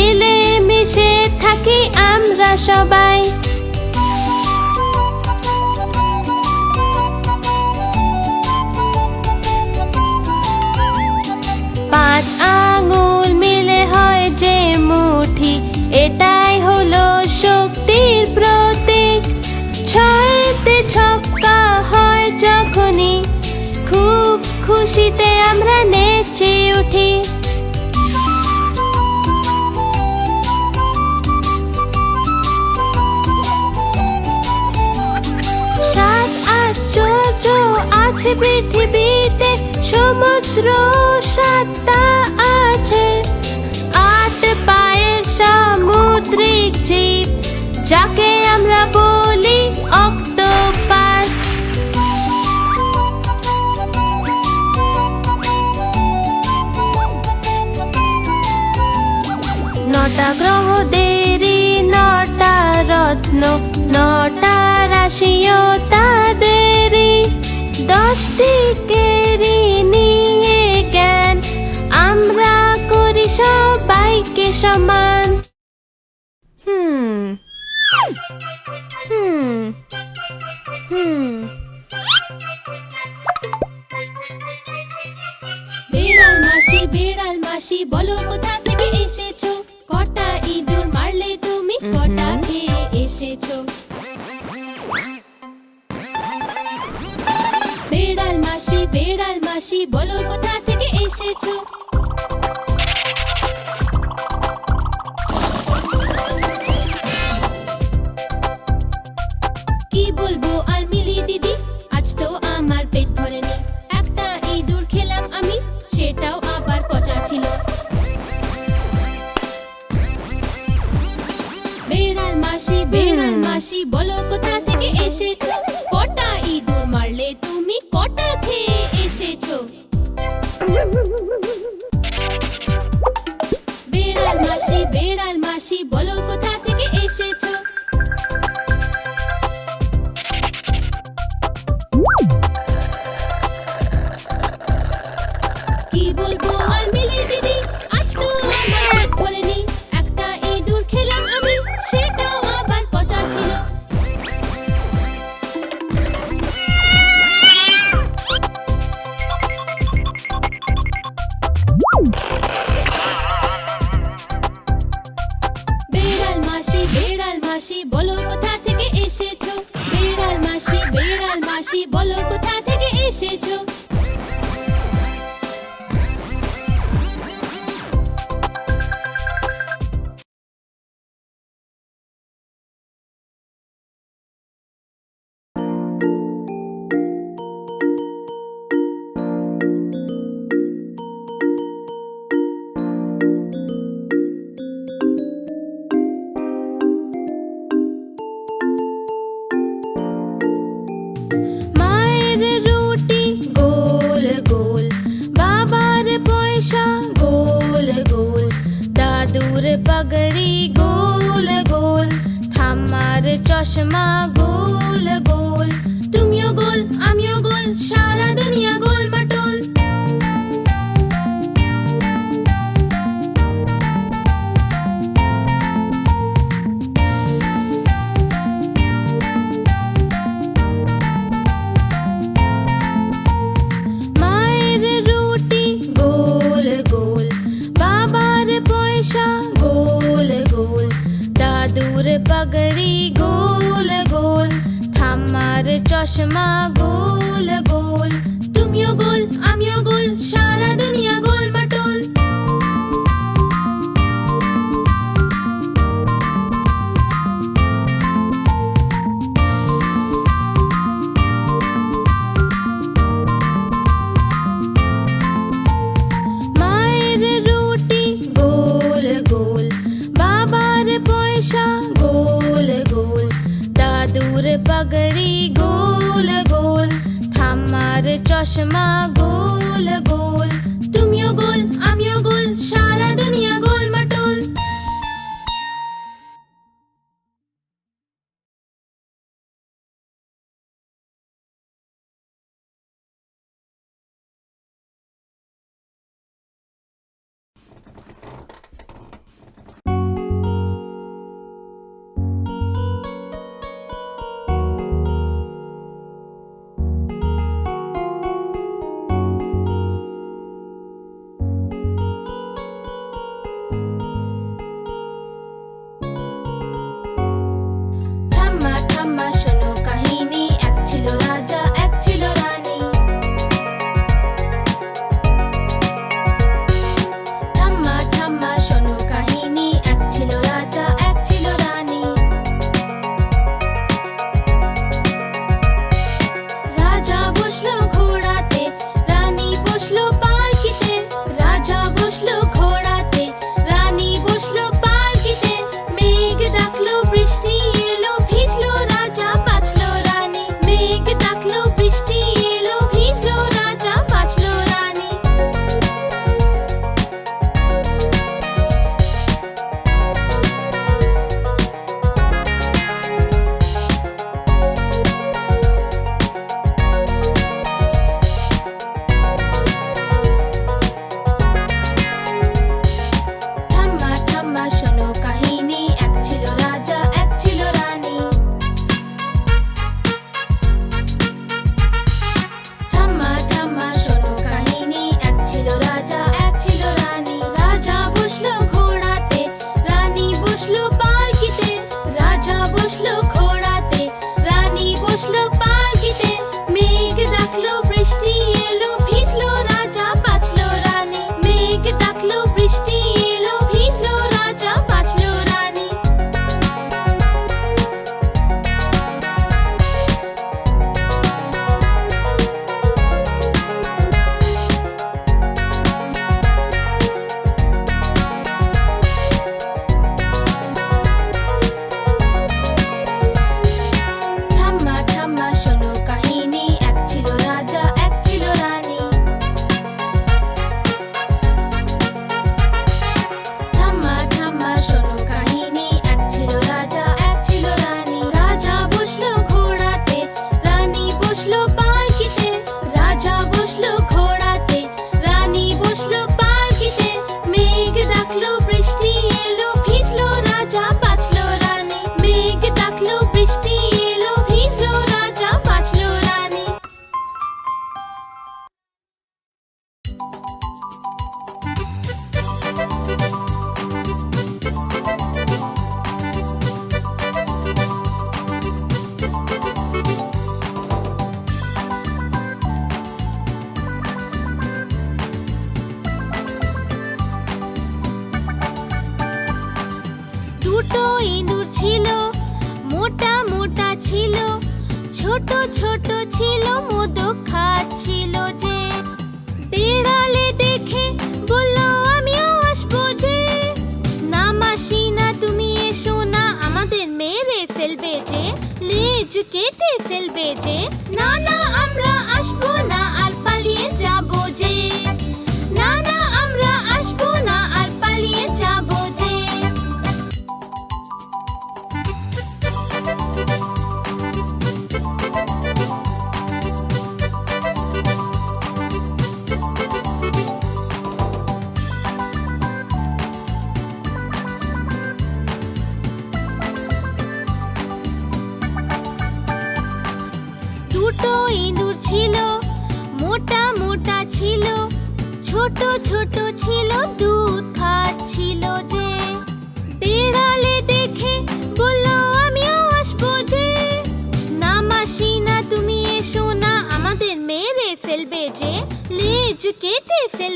মিলে মিশে থাকি আমরা সবাই। পাঁচ আঙুল মিলে হয় যে মুঠি, এটাই হলো শক্তির প্রতীক। ছয়তে ছক্কা হয় যখনই, খুব খুশিতে আমরা নেচে উঠি। আছে পৃথিবীতে, সমুদ্র সাতটা আছে। আট পায়ের সামুদ্রিক জীব, যাকে আমরা বলি অক্টোপাস। নটা গ্রহদেরই নটা রত্ন, নটা তাদেরই কেরি নিয়ে জ্ঞান। আমরা করি সবাইকে সমান। হুম। হুম। হুম। বিড়াল মাসি বিড়াল মাসি বলো কোথা থেকে এসেছ? কটা ইঁদুর মারলে তুমি? কটা খেয়ে এসেছ? বিড়াল বলো কোথা থেকে এসেছ? কি বলব আর মিলি দিদি? আজ তো আমার পেট ভরেনি। একটা ইঁদুর খেলাম আমি, সেটাও আবার পচা ছিল। বেড়াল মাসি বেড়াল মাসি এসেছ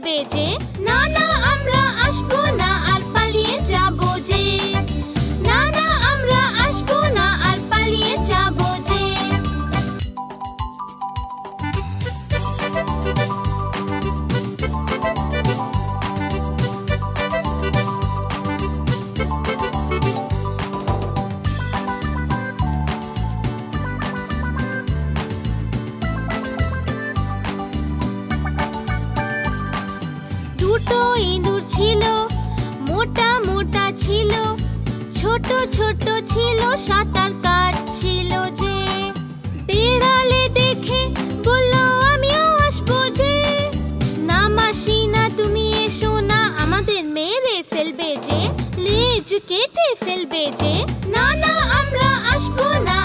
elbiyeci মোটা মোটা ছিল, ছোট ছোট ছিল, সাঁতার কাটছিল যে। বিড়ালে দেখে বলল, আমিও আসব যে। না মাসি, না তুমি এসো, না আমাদের মেরে ফেলবে যে, লেজ কেটে ফেলবে যে। না না, আমরা আসব না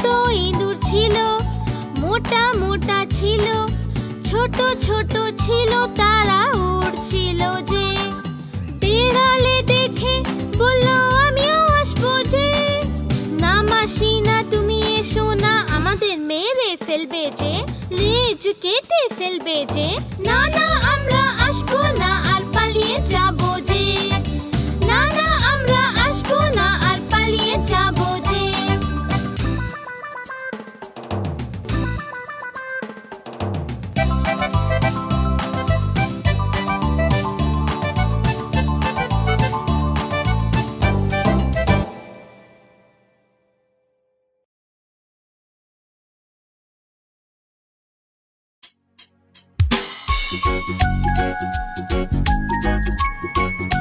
ছোট ইঁদুর ছিল? মোটা মোটা ছিল। ছোট ছোট ছিল, তারা উড়ছিল যে। বিড়ালে দেখে বলল, আমিও আসব যে। না মাসি, না তুমি এসো, না আমাদের মেরে ফেলবে যে। লেজ কেটে ফেলবে যে। না না, আমরা আসব না। Thank you.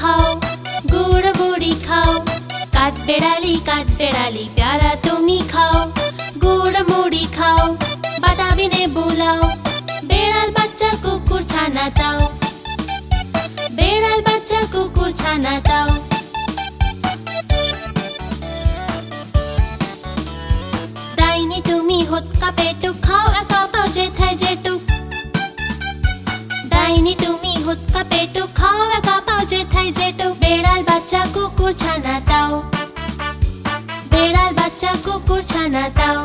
খাও, গুড় মুড়ি খাও। কাঠ বেড়ালি কাঠ বেড়ালি, প্যারা তুমি খাও, গুড় মুড়ি খাও, বাদামি লেবু লাও, বেড়াল বাচ্চা কুকুর ছানা দাও বেড়াল বাচ্চা কুকুর ছানা দাও ডাইনি তুমি হুৎকা পেটুক হুৎকা পেটুক খাও একা পাও যেথায় যেটুক বেড়াল বাচ্চা কুকুর ছানা দাও বেড়াল বাচ্চা কুকুর ছানা দাও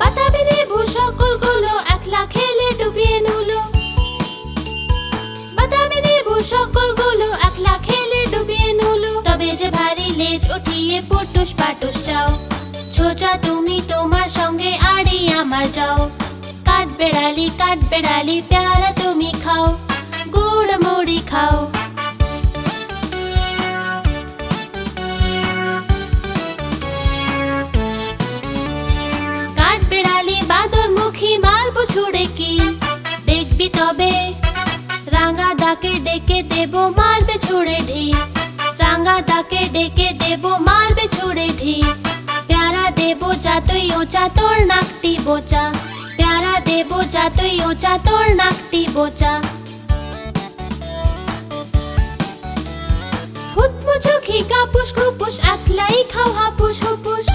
বাতাবি লেবু সকলগুলো একলা খেলে ডুবিয়ে নুলো বাদামি লেবু সকলগুলো একলা খেলে ডুবিয়ে নুলো তবে যে ভারী লেজ উঠিয়ে পটুস পাটুস যাও ছোচা তুমি তোমার সঙ্গে আড়ি আমার যাও কাঠ বেড়ালি কাঠ বেড়ালি, প্যারা তুমি খাও, গুড় মুড়ি খাও। কাঠ বেড়ালি বাদর মুখী মারবো ছুড়ে কি দেখবি তবে রাঙা দাকে ডেকে দেব, মারবে ছুড়ে ঢি। রাঙা দাকে ডেকে দেব, মারবে ছুড়ে ঢি। প্যারা দেব যাতই ওচা, তোর নাকটি বোচা। প্যারা দেব যাতই ওচা, তোর নাকটি বোচা হুতমু চোখি কাপুস খুপুস একলাই খাও হাপুস, হুপুস।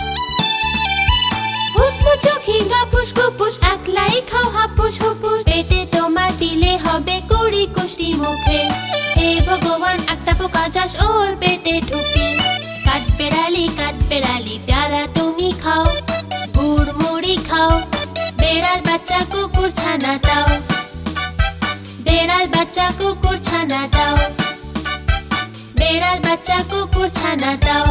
হুতমু খাও হাপুস, হুপুস। পেটে তোমার দিলে হবে ভগবান, একটা ওর পেটে বাচ্চা কুকুর ছানা দাও। বেড়াল বাচ্চা কুকুর ছানা দাও। বেড়াল বাচ্চা কুকুর ছানা দাও।